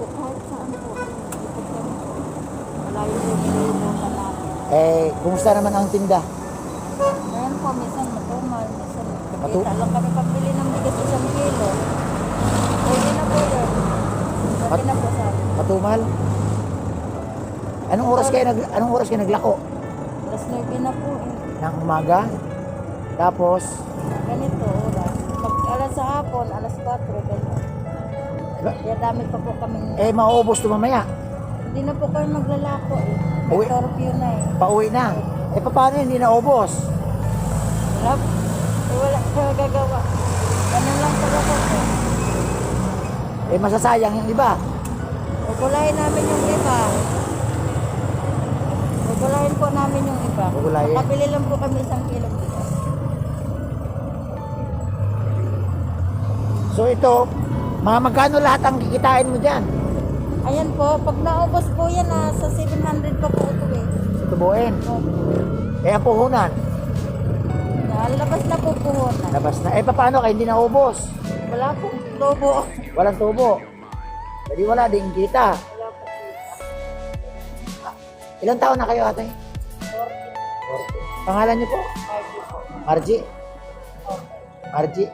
kahit saan po. Po. Malayo po namin. Eh, kumusta naman ang tinda? Ngayon po, minsan matumal, minsan Matu- kita lang kami pambili ng bigas isang kilo. Pwede na po yun. Pwede na po sa akin. Matumal? Anong oras kayo nag anong oras kayo naglako? Alas 9 na po eh. Ng umaga? Tapos, Ganito, oras. Pag alas sa hapon, alas 4, ganyan. Kaya dami pa po kami. eh, mauubos to mamaya. Hindi na po kayo maglalako eh. May Uwi. curfew na eh. Pauwi na. Eh, paano hindi naubos? Wala, eh, wala ka gagawa. Ganun lang talaga po. Eh, masasayang yung iba. Gugulayin namin yung iba. Gugulayin po namin yung iba. Gugulayin. Makabili lang po kami isang kilo. So, ito, mga magkano lahat ang kikitain mo dyan? Ayan po, pag naubos po yan, ah, sa 700 pa po ito eh. Sa tubuin. Eh, ang puhunan. Nalabas na po puhunan. Labas na. Eh, paano kayo hindi naubos? Wala pong lobo. Walang tubo. Jadi wala din kita. Wala po po. Ilang taon na kayo ate? 40. Pangalan niyo po? Margie po. Margie? Opo. Margie?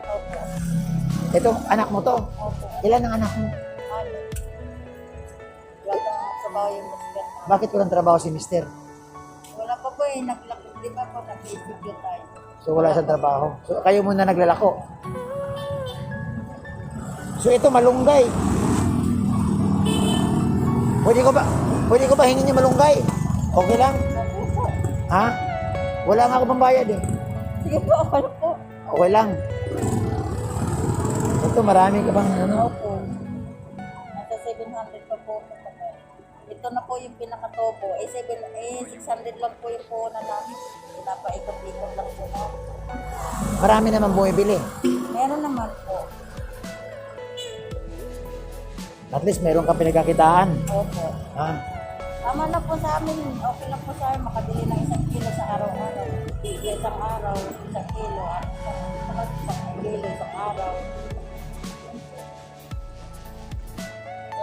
Ito, anak mo to. Opo. Ilan ang anak mo? Ano? Wala pang sabaw yung muskat. Bakit walang trabaho si mister? Wala pa po eh. Naglaki. Di ba po nag-video tayo? So wala siyang trabaho. So kayo muna naglalako. So ito malunggay. Pwede ko ba pwede ko ba hingin niyo malunggay? Okay lang? Ha? Wala nga ako pambayad eh. Sige po, okay po. Okay lang. Ito marami ka bang ano? Opo. Nasa 700 pa po ito. Ito na po yung pinakatopo. Eh, 7, eh 600 lang po yung puhunan namin. Pinapaikot-ikot lang po na. Marami naman bumibili. Meron naman po. At least meron kang pinagkakitaan. Opo. Ha? Tama na po sa amin. Okay lang po sa amin. Makabili ng isang kilo sa araw-araw. Isang araw, isang kilo. At isang, isang kilo, isang araw.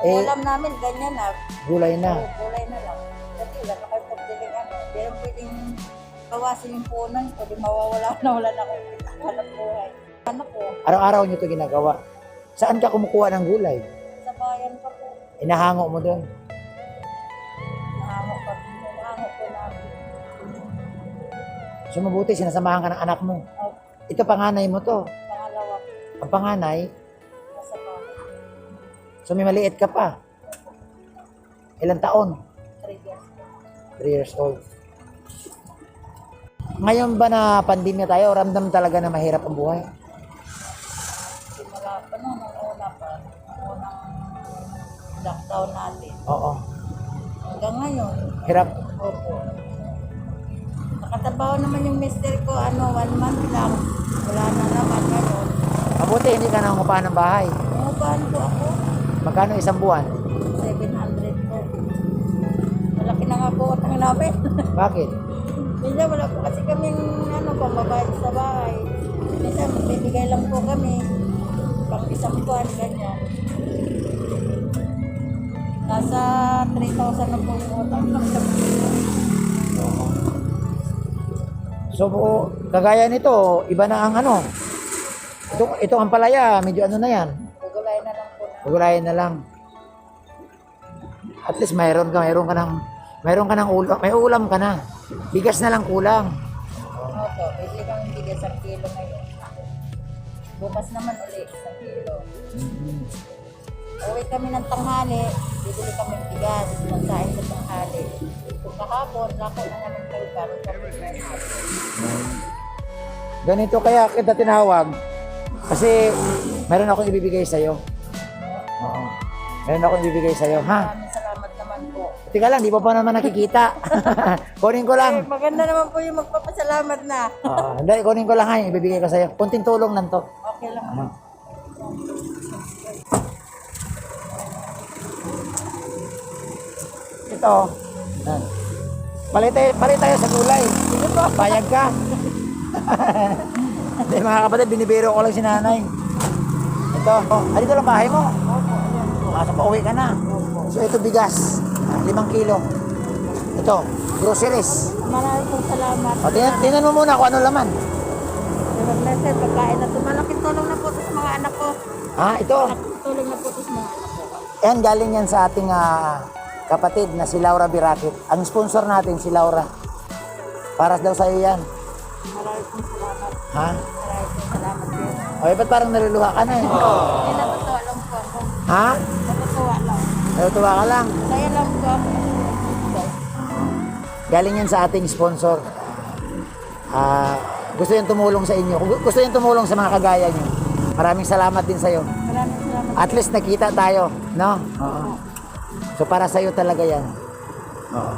Eh, Yung ulam namin, ganyan na. Gulay na. Oo, kulay na lang. Kasi wala kayo pagdiling ano. Pero pwedeng bawasin yung punan. Pwede mawawala na wala na akong hanap buhay. Ano po? Araw-araw nyo ito ginagawa. Saan ka kumukuha ng gulay? Sa bayan pa po. Inahango mo doon. Nahango pa. Nahango po namin. So mabuti, sinasamahan ka ng anak mo. Oh, Ito panganay mo to. pangalawa, Ang panganay. So may maliit ka pa. Ilang taon? 3 years. 3 years old. Ngayon ba na pandemya tayo, ramdam talaga na mahirap ang buhay? Simula pa noon, nung una pa. Unang lockdown natin. Oo. Hanggang ngayon, Hirap. opo. Nakatrabaho naman yung mister ko, ano, one month lang. Wala na naman ngayon. Mabuti, hindi ka na ng bahay. Umupahan po ako. Magkano isang buwan? 700 po. Malaki na nga po utang namin. Bakit? Minsan wala po kasi kaming ano, pambabayad sa bahay. Minsan bibigay lang po kami. Pang isang buwan, ganyan. Nasa 3,000 na po yung utang ng So, kagaya nito, iba na ang ano. Ito, ito ang palaya, medyo ano na yan. Gugulay na lang. At least mayroon ka, mayroon ka ng, mayroon ka ng ulam, may ulam ka na. Bigas na lang kulang. Opo, bili kang bigas ang kilo ngayon. Bukas naman ulit isang kilo. Uwi kami ng tanghali, bibili kami ng bigas, magsain sa tanghali. Kung kahapon, lako na naman kayo para sa. Ganito kaya kita tinawag. Kasi meron akong ibibigay sa'yo. Meron akong ibibigay sa'yo, ha? Maraming salamat naman po. Teka lang, di pa pa naman nakikita. kunin ko Eh, lang. maganda naman po yung magpapasalamat na. Oo, hindi, kunin ko lang ha, ibibigay ko sa'yo. Kunting tulong lang to. Okay lang. Ano? Ito. Yan. Palit tayo, palit tayo sa gulay. Sige po, payag ka. Hindi mga kapatid, binibiro ko lang si nanay. Ito. Oh, ah, dito lang bahay mo. Opo, ayan po. Masa pa uwi ka na. So ito bigas, ah, limang kilo. Ito, groceries. Maraming pong salamat. O, tingnan, tingnan mo muna kung ano laman. Sir pagkain na ito. Malaking tulong na po sa mga anak ko. Ha, ito. Malaking tulong na po sa mga anak ko. Yan, galing yan sa ating ah, kapatid na si Laura Birakit. Ang sponsor natin, si Laura. Para daw sa'yo yan. Maraming pong salamat. Ha? Maraming pong salamat din. O, ba't parang naluluha ka na eh? Ay, natutuwa lang po ako. Ha? Natutuwa ka lang. Kaya lang po ako. Galing yan sa ating sponsor. Ah, gusto yung tumulong sa inyo. Gusto yung tumulong sa mga kagaya nyo. Maraming salamat din sa'yo. Maraming salamat. At least nakita tayo, no? Oo. So para sa'yo talaga yan. Oo.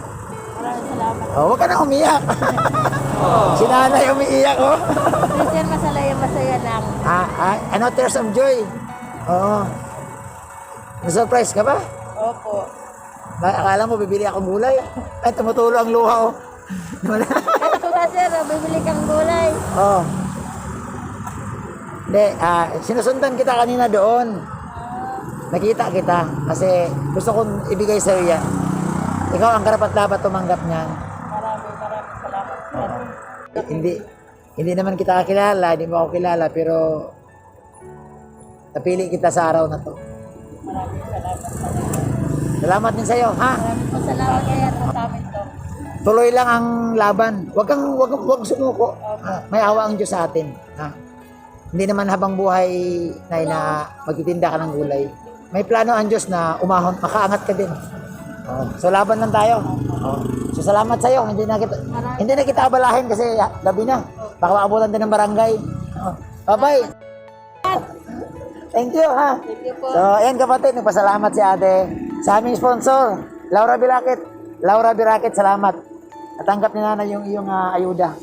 Maraming salamat. Oh, huwag ka na umiyak. si nanay umiiyak, oh. Christian, masaya, masaya lang. ah, ah, ano, tears of joy. Oo. Na-surprise ka ba? Opo. Ba- Akala mo bibili akong gulay? Ay, tumutulo ang luha, oh. Wala. At ako ba, sir, bibili kang gulay. Oo. Hindi, ah, sinusundan kita kanina doon. Nakita kita kasi gusto kong ibigay sa iyo yan. Ikaw ang karapat dapat tumanggap niyan. Maraming, maraming salamat. sir. Hindi hindi naman kita kakilala, hindi mo ako kilala, pero napili kita sa araw na to. Maraming salamat. Din sa iyo, ha? Maraming po salamat kaya sa amin to. Tuloy lang ang laban. Huwag kang huwag, huwag sumuko. Ah, may awa ang Diyos sa atin, ha? Hindi naman habang buhay na, na magtitinda ka ng gulay. May plano ang Diyos na umahon, makaangat ka din. Oh, so laban lang tayo. Oh. So salamat sa iyo. Hindi na kita hindi na kita abalahin kasi gabi na. Baka maabutan din ng barangay. Oh. Bye-bye. Thank you ha. Thank you po. So, ayan kapatid, nagpasalamat si ate sa aming sponsor, Laura Birakit. Laura Birakit, salamat. Natanggap ni nanay yung iyong ah, ayuda.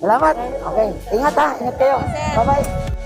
Salamat. Okay. Ingat ha. Ingat kayo. Bye-bye.